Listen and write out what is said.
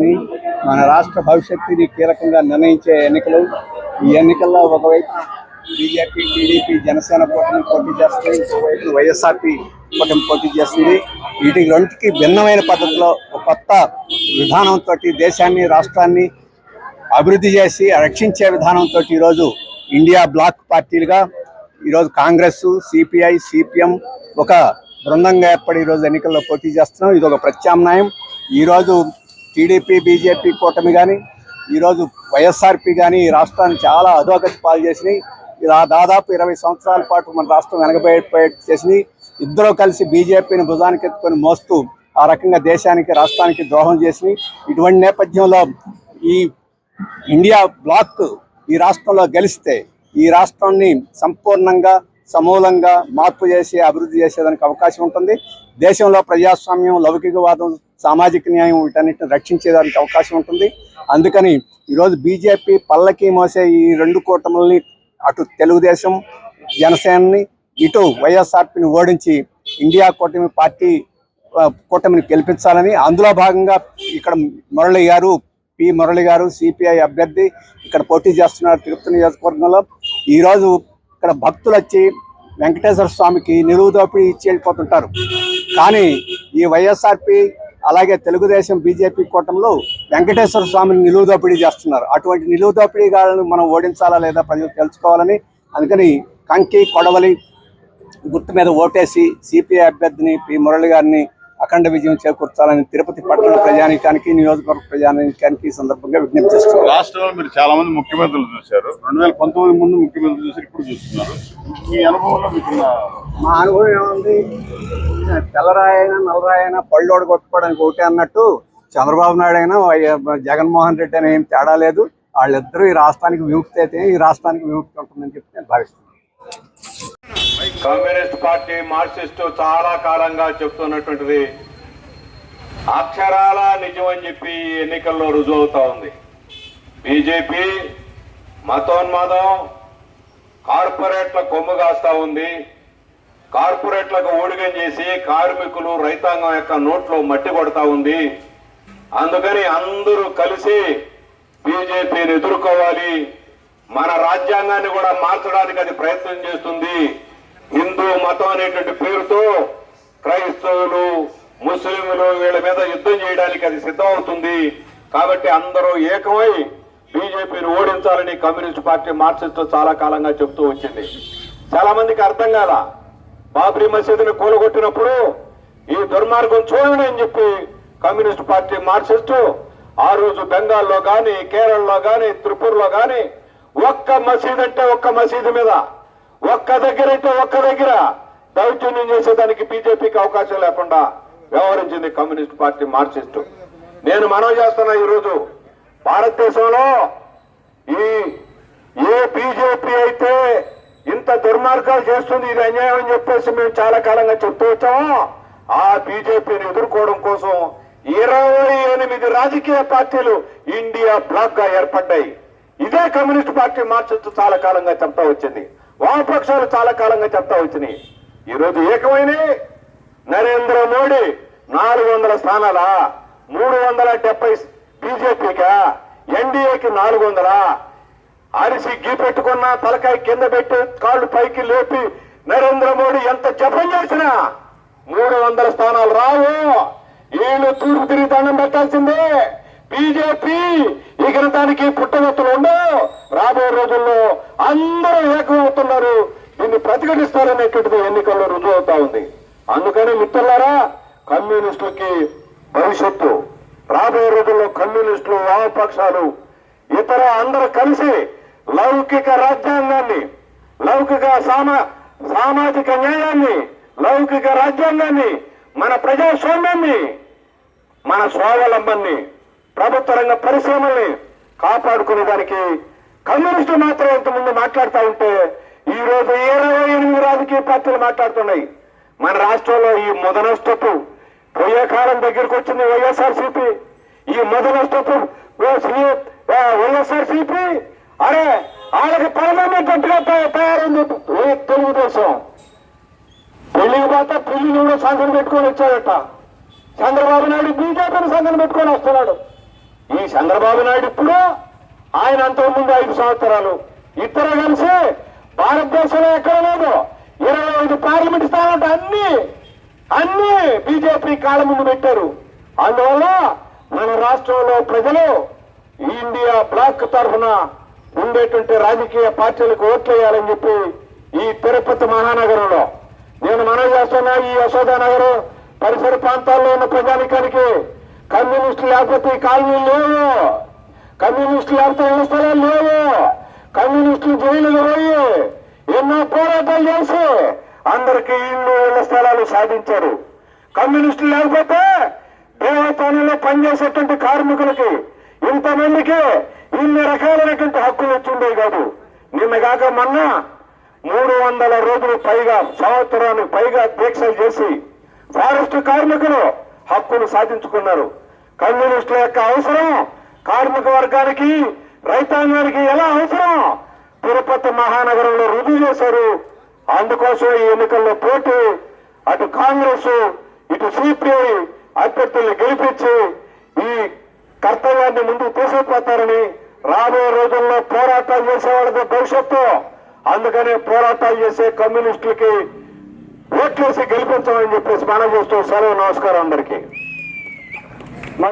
భవిష్యత్తుని మన రాష్ట్ర భవిష్యత్తుని కీలకంగా నిర్ణయించే ఎన్నికలు ఈ ఎన్నికల్లో ఒకవైపు బీజేపీ టీడీపీ జనసేన కూటమి పోటీ చేస్తుంది ఇంకోవైపు వైఎస్ఆర్పీ కూటమి పోటీ చేస్తుంది. వీటి రెండుకి భిన్నమైన పద్ధతిలో ఒక కొత్త విధానంతో దేశాన్ని రాష్ట్రాన్ని అభివృద్ధి చేసి రక్షించే విధానంతో ఈరోజు ఇండియా బ్లాక్ పార్టీలుగా ఈరోజు కాంగ్రెస్ సిపిఐ సిపిఎం ఒక బృందంగా ఏర్పడి ఈరోజు ఎన్నికల్లో పోటీ చేస్తున్నాం. ఇది ఒక ప్రత్యామ్నాయం. ఈరోజు టీడీపీ బీజేపీ కూటమి కానీ ఈరోజు వైఎస్ఆర్పి కానీ ఈ రాష్ట్రాన్ని చాలా అధోగతి పాలు చేసినాయి. ఇలా దాదాపు ఇరవై సంవత్సరాల పాటు మన రాష్ట్రం వెనకబడిపోయి చేసినాయి. ఇద్దరూ కలిసి బీజేపీని భుజానికి ఎత్తుకొని మోస్తూ ఆ రకంగా దేశానికి రాష్ట్రానికి ద్రోహం చేసినాయి. ఇటువంటి నేపథ్యంలో ఈ ఇండియా బ్లాక్ ఈ రాష్ట్రంలో గెలిస్తే ఈ రాష్ట్రాన్ని సంపూర్ణంగా సమూలంగా మార్పు చేసి అభివృద్ధి చేసేదానికి అవకాశం ఉంటుంది. దేశంలో ప్రజాస్వామ్యం లౌకికవాదం సామాజిక న్యాయం వీటన్నిటిని రక్షించేదానికి అవకాశం ఉంటుంది. అందుకని ఈరోజు బీజేపీ పల్లకి మోసే ఈ రెండు కూటములని అటు తెలుగుదేశం జనసేనని ఇటు వైఎస్ఆర్పిని ఓడించి ఇండియా కూటమి పార్టీ కూటమిని గెలిపించాలని అందులో భాగంగా ఇక్కడ మురళి గారు పి మురళి గారు సిపిఐ అభ్యర్థి ఇక్కడ పోటీ చేస్తున్నారు. తిరుపతి నియోజకవర్గంలో ఈరోజు ఇక్కడ భక్తులు వచ్చి వెంకటేశ్వర స్వామికి నిలువు దోపిడీ ఇచ్చి వెళ్ళిపోతుంటారు. కానీ ఈ వైఎస్ఆర్పి అలాగే తెలుగుదేశం బీజేపీ కూటమిలో వెంకటేశ్వర స్వామిని నిలువు దోపిడీ చేస్తున్నారు. అటువంటి నిలువు దోపిడీగాలను మనం ఓడించాలా లేదా ప్రజలు తెలుసుకోవాలని అందుకని కంకి కొడవలి గుర్తు మీద ఓటేసి సిపిఐ అభ్యర్థిని పి మురళి గారిని అఖండ విజయం చేకూర్చాలని తిరుపతి పట్టణ ప్రజానికానికి నియోజకవర్గ ప్రజానికానికి ఈ సందర్భంగా విజ్ఞప్తి చేస్తున్నారు. రాష్ట్రంలో మీరు చాలా మంది ముఖ్యమంత్రులు చూశారు. రెండు వేల పంతొమ్మిది ముందు ముఖ్యమంత్రులు చూసారు ఇప్పుడు చూస్తున్నారు. మీ అనుభవంలో మీకున్న మా అనుభవం ఏముంది? తెల్లరాయి అయినా నల్లరాయి అయినా పళ్ళోడు కొట్టుకోవడానికి ఒకటే అన్నట్టు చంద్రబాబు నాయుడు అయినా జగన్మోహన్ రెడ్డి అయినా ఏం తేడా లేదు. వాళ్ళిద్దరూ ఈ రాష్ట్రానికి విముక్తి అయితే ఈ రాష్ట్రానికి విముక్తి ఉంటుందని చెప్పి నేను భావిస్తున్నాను. కమ్యూనిస్ట్ పార్టీ మార్క్సిస్ట్ చాలా కాలంగా చెప్తున్నటువంటిది అక్షరాల నిజం అని చెప్పి ఎన్నికల్లో రుజువవుతా ఉంది. బీజేపీ మతోన్మాదం కార్పొరేట్ల కొమ్ము కాస్తా ఉంది. కార్పొరేట్లకు ఊడిగం చేసి కార్మికులు రైతాంగం యొక్క నోట్లో మట్టి కొడతా ఉంది. అందుకని అందరూ కలిసి బీజేపీని ఎదుర్కోవాలి. మన రాజ్యాంగాన్ని కూడా మార్చడానికి అది ప్రయత్నం చేస్తుంది. మతం అనేటువంటి పేరుతో క్రైస్తవులు ముస్లింలు వీళ్ళ మీద యుద్ధం చేయడానికి అది సిద్ధమవుతుంది. కాబట్టి అందరూ ఏకమై బీజేపీని ఓడించాలని కమ్యూనిస్ట్ పార్టీ మార్క్సిస్టు చాలా కాలంగా చెప్తూ వచ్చింది. చాలా మందికి అర్థం కాల. బాబ్రీ మసీదుని కూలగొట్టినప్పుడు ఈ దుర్మార్గం చూడండి అని చెప్పి కమ్యూనిస్ట్ పార్టీ మార్క్సిస్టు ఆ రోజు బెంగాల్లో కానీ కేరళలో కానీ త్రిపురలో కానీ ఒక్క మసీదు అంటే ఒక్క మసీదు మీద ఒక్క దగ్గర అయితే ఒక్క దగ్గర. దౌర్జన్యం చేసేదానికి బీజేపీకి అవకాశం లేకుండా వ్యవహరించింది కమ్యూనిస్ట్ పార్టీ మార్క్సిస్టు. నేను మనవి చేస్తున్నా ఈరోజు భారతదేశంలో ఈ ఏ బీజేపీ అయితే ఇంత దుర్మార్గాలు చేస్తుంది ఇది అన్యాయం అని చెప్పేసి మేము చాలా కాలంగా చెప్తూ వచ్చాము ఆ బీజేపీని ఎదుర్కోవడం కోసం ఇరవై ఎనిమిది రాజకీయ పార్టీలు ఇండియా బ్లాక్గా ఏర్పడ్డాయి. ఇదే కమ్యూనిస్ట్ పార్టీ మార్చొచ్చు చాలా కాలంగా చెప్తా వచ్చింది. వామపక్షాలు చాలా కాలంగా చెప్తా వచ్చినాయి ఈరోజు ఏకమైన నరేంద్ర మోడీ నాలుగు వందల స్థానాలా? మూడు వందల డెబ్బై బీజేపీకా? ఎన్డీఏకి నాలుగు వందలా? అరిసి గీ పెట్టుకున్న తలకాయ కింద పెట్టి కాళ్ళు పైకి లేపి నరేంద్ర మోడీ ఎంత జపం చేసినా మూడు వందల స్థానాలు రావు. వీళ్ళు తూర్పు తిరిగి దండం పెట్టాల్సిందే. బీజేపీ ఇకన దానికి పుట్టగొత్తులు ఉండవు. రాబోయే రోజుల్లో అందరూ ఏకమవుతున్నారు. దీన్ని ప్రతిఘటిస్తారనేటువంటిది ఎన్నికల్లో రుజువు అవుతా ఉంది. అందుకని మిత్రులారా కమ్యూనిస్టులకి భవిష్యత్తు. రాబోయే రోజుల్లో కమ్యూనిస్టులు వామపక్షాలు ఇతర అందరూ కలిసి లౌకిక రాజ్యాంగాన్ని లౌకిక సామా సామాజిక న్యాయాన్ని లౌకిక రాజ్యాంగాన్ని మన ప్రజాస్వామ్యాన్ని మన స్వావలంబన్ని ప్రభుత్వ రంగ పరిశ్రమల్ని కాపాడుకునే దానికి కమ్యూనిస్టు మాత్రం ఇంతకుముందు మాట్లాడుతూ ఉంటే ఈ రోజు ఇరవై ఎనిమిది రాజకీయ పార్టీలు మాట్లాడుతున్నాయి. మన రాష్ట్రంలో ఈ మొదనష్టపు పోయే కాలం దగ్గరికి వచ్చింది వైఎస్ఆర్సీపీ. ఈ మొదనష్టపు వైఎస్ఆర్సీపీ. అరే వాళ్ళకి పర్మనెంట్ గట్టిగా తయారైంది తెలుగుదేశం? పెళ్ళికి పోతే పెళ్ళిని కూడా సంఘం పెట్టుకొని వచ్చాడట. చంద్రబాబు నాయుడు బీజేపీని సంఘం పెట్టుకొని వస్తున్నాడు. ఈ చంద్రబాబు నాయుడు ఇప్పుడు ఆయన అంతకుముందు ఐదు సంవత్సరాలు. ఇద్దరు కలిసి భారతదేశంలో ఎక్కడ లేదు. ఇరవై ఐదు పార్లమెంట్ స్థానాలు అన్ని అన్ని బీజేపీ కాళ్ళ ముందు పెట్టారు. అందువల్ల మన రాష్ట్రంలో ప్రజలు ఇండియా బ్లాక్ తరఫున ఉండేటువంటి రాజకీయ పార్టీలకు ఓట్లేయాలని చెప్పి ఈ తిరుపతి మహానగరంలో. నేను మనవి చేస్తున్నా ఈ యశోదా నగరం పరిసర ప్రాంతాల్లో ఉన్న ప్రజానికానికి కమ్యూనిస్టులు లేకపోతే ఈ కాలనీలు లేవు. కమ్యూనిస్టులు అంత ఇళ్ళ స్థలాలు లేవు. కమ్యూనిస్టులు జైలుకు పోయి ఎన్నో పోరాటాలు చేసి అందరికి ఇల్లు ఇళ్ళ స్థలాలు సాధించారు. కమ్యూనిస్టులు లేకపోతే దేవస్థానంలో పనిచేసేటువంటి కార్మికులకి ఇంతమందికి ఇన్ని రకాలైనటువంటి హక్కులు వచ్చిండేవి కాదు. నిన్న కాక మొన్న మూడు వందల రోజులు పైగా సంవత్సరానికి పైగా దీక్షలు చేసి ఫారెస్ట్ కార్మికులు హక్కులు సాధించుకున్నారు. కమ్యూనిస్టుల యొక్క అవసరం కార్మిక వర్గానికి రైతాంగానికి ఎలా అవసరం? తిరుపతి మహానగరంలో రుజువు చేశారు. అందుకోసం ఈ ఎన్నికల్లో పోటీ. అటు కాంగ్రెస్ ఇటు సిపిఐ అభ్యర్థుల్ని గెలిపించి ఈ కర్తవ్యాన్ని ముందుకు తీసుకుపోతారని రాబోయే రోజుల్లో పోరాటాలు చేసేవాళ్ళతో భవిష్యత్తు. అందుకనే పోరాటాలు చేసే కమ్యూనిస్టులకి ఓట్లేసి గెలిపించమని చెప్పేసి మనం చేస్తూ సెలవు నమస్కారం అందరికీ.